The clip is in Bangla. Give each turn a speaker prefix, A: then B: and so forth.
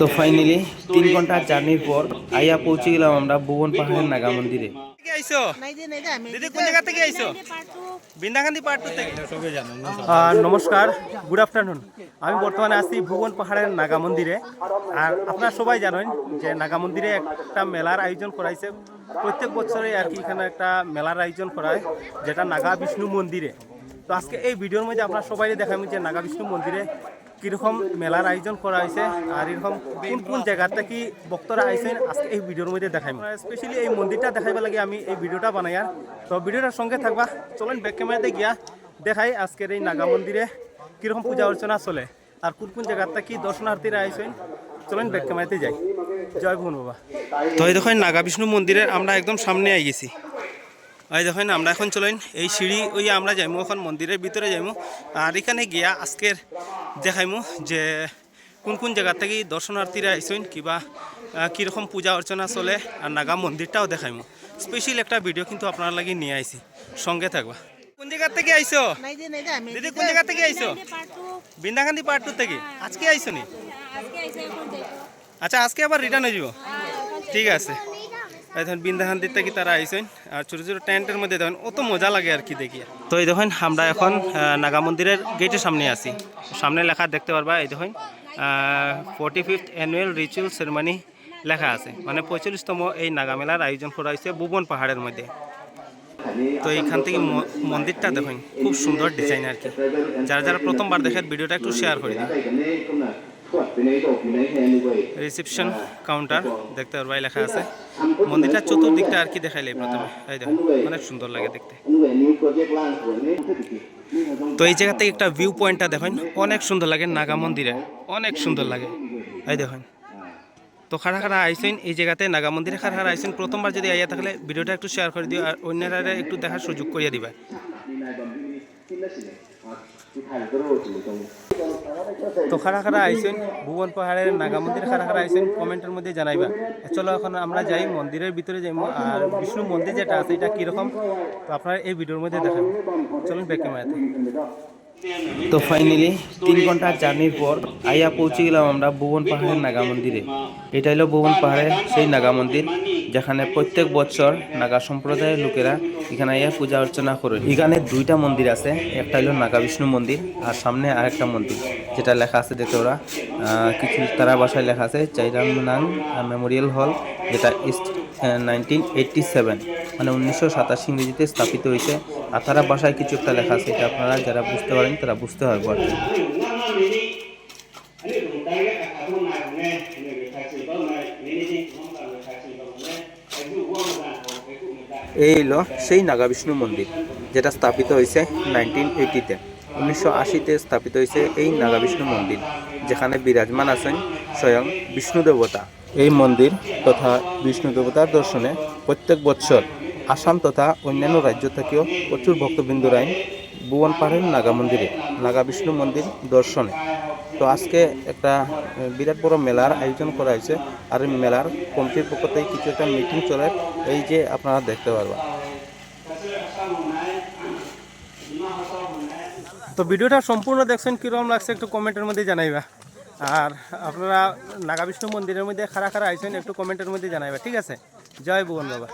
A: তো ফাইনালি তিন ঘণ্টা জার্নির পর আইয়া পৌঁছে গেলাম আমরা ভুবন পাহাড়ের নাগা মন্দিরে।
B: নমস্কার গুড আফটারনুন আমি বর্তমানে আছি ভুবন পাহাড়ের নাগা মন্দিরে। আর আপনারা সবাই জানেন যে নাগা মন্দিরে একটা মেলার আয়োজন করাইছে প্রত্যেক বছরে আর কি এখানে একটা মেলার আয়োজন করায় যেটা নাগা বিষ্ণু মন্দিরে। তো আজকে এই ভিডিওর মধ্যে আপনারা সবাই দেখাবো যে নাগা বিষ্ণু মন্দিরে কীরকম মেলার আয়োজন করা হয়েছে আর এরকম কোন কোন জায়গাতে কি বক্তরা আইসেন আজকে এই ভিডিওর মধ্যে দেখাইম। স্পেশালি এই মন্দিরটা দেখাইবার লাগে আমি এই ভিডিওটা বানাই আর তো ভিডিওটার সঙ্গে থাকবা, চলেন ব্যাক ক্যামেরাতে গিয়া দেখাই আজকের এই নাগা মন্দিরে কীরকম পূজা অর্চনা চলে আর কোন কোন জায়গাতে কি দর্শনার্থীরা আইসেন চলেন ব্যাক ক্যামেরাতে যাই। জয় ভুবন বাবা।
C: তো এই দেখেন নাগা বিষ্ণু মন্দিরের আমরা একদম সামনে আই গেছি। এই দেখেন আমরা এখন চলেন এই সিঁড়ি ওই আমরা যাইমু এখন মন্দিরের ভিতরে যাইমু। আর এখানে গিয়া আজকের দেখাইমু যে কোন কোন জায়গা থেকে দর্শনার্থীরা আইসেন কিবা কীরকম পূজা অর্চনা চলে আর নাগা মন্দিরটাও দেখাইমু। স্পেশাল একটা ভিডিও কিন্তু আপনার লাগি নিয়ে আইছি। সঙ্গে থাকবা। কোন জায়গা থেকে আইছো? দিদি কোন জায়গা থেকে আইছো? Bindakandi part two. থেকে? আজকে আইছো নি আচ্ছা আজকে আবার রিটার্ন হয়ে যাব? ঠিক আছে। এই দেখেন বিন্দাহান্দির থেকে তারা আইসেন আর ছোটো ছোটো টেন্টের মধ্যে দেখেন, অত মজা লাগে আর কি দেখি। তো এই দেখেন, আমরা এখন নাগা মন্দিরের গেটের সামনে আছি। সামনে লেখা দেখতে পারবা, এই দেখেন forty fifth annual ritual ceremony লেখা আছে। মানে পঁয়তাল্লিশতম এই নাগা মেলার আয়োজন করা হয়েছে ভুবন পাহাড়ের মধ্যে। তো এইখান থেকে মন্দিরটা দেখেন, খুব সুন্দর ডিজাইন আর কি। যারা যারা প্রথমবার দেখেন, ভিডিওটা একটু শেয়ার করে দিন। রিসেপশন কাউন্টার দেখতে পারবা এই লেখা আছে। মন্দিরটা চতুর্দিকটা আর কি দেখাইলে প্রথমে। এই দেখো, অনেক সুন্দর লাগে দেখতে। তো এই জায়গা থেকে একটা ভিউ পয়েন্টটা দেখেন, অনেক সুন্দর লাগে নাগা মন্দিরে। অনেক সুন্দর লাগে। এই দেখেন। তো খারা খারা আইসেন, এই জায়গাতে নাগা মন্দিরে খারা খারা আইসেন। প্রথমবার যদি আইয়া থাকলে ভিডিওটা একটু শেয়ার করে দিও আর অন্যরা একটু দেখার সুযোগ করিয়া দিবা।
B: তো খারা খারা আইসেন ভুবন পাহাড়ের নাগা মন্দিরে খারা খারা আইসেন কমেন্টের মধ্যে জানাইবা। চলো এখন আমরা যাই, মন্দিরের ভিতরে যাই আর বিষ্ণু মন্দির যেটা আছে এটা কীরকম? তো আপনারা এই ভিডিওর মধ্যে দেখেন। চলুন ব্যাক ক্যামেরাতে।
A: তো ফাইনালি তিন ঘণ্টা জার্নির পর আইয়া পৌঁছে গেলাম আমরা ভুবন পাহাড়ের নাগা মন্দিরে। এটা হলো ভুবন পাহাড়ের সেই নাগা মন্দির। যেখানে প্রত্যেক বছর নাগা সম্প্রদায়ের লোকেরা এখানে আইয়া পূজা অর্চনা করে। এখানে দুইটা মন্দির আছে, একটা হলো নাগা বিষ্ণু মন্দির আর সামনে আরেকটা মন্দির, যেটা লেখা আছে দেখতে ওরা। কিছু তারা ভাষায় লেখা আছে চাইরাম চাইরামনাং মেমোরিয়াল হল, যেটা ইস্ট নাইনটিন এইটটি সেভেন মানে উনিশশো সাতাশি ইংরেজিতে স্থাপিত হয়েছে। আর তারা ভাষায় কিছু একটা লেখা আছে, এটা আপনারা যারা বুঝতে পারেন তারা বুঝতে পারব আর এই হলো সেই নাগা বিষ্ণু মন্দির, যেটা স্থাপিত হয়েছে নাইনটিন এইটিতে উনিশশো আশিতে স্থাপিত হয়েছে এই নাগা বিষ্ণু মন্দির, যেখানে বিরাজমান আছেন স্বয়ং বিষ্ণু দেবতা। এই মন্দির তথা বিষ্ণু দেবতার দর্শনে প্রত্যেক বছর আসাম তথা অন্যান্য রাজ্য থেকেও প্রচুর ভক্তবৃন্দরা আইন ভুবন পাহাড়ের নাগা মন্দিরে নাগা বিষ্ণু মন্দির দর্শনে। তো আজকে একটা বিরাট বড় মেলার আয়োজন করা হয়েছে। আর মেলার কমিটির পক্ষ থেকে কিছু একটা মিটিং চলে। এই যে আপনারা দেখতে পারবেন।
B: তো ভিডিওটা সম্পূর্ণ দেখছেন, কীরকম লাগছে একটু কমেন্টের মধ্যে জানাইবা। আর আপনারা নাগা বিষ্ণু মন্দিরের মধ্যে খারা খারা আইসেন একটু কমেন্টের মধ্যে জানাইবা, ঠিক আছে? জয় ভুবন বাবা।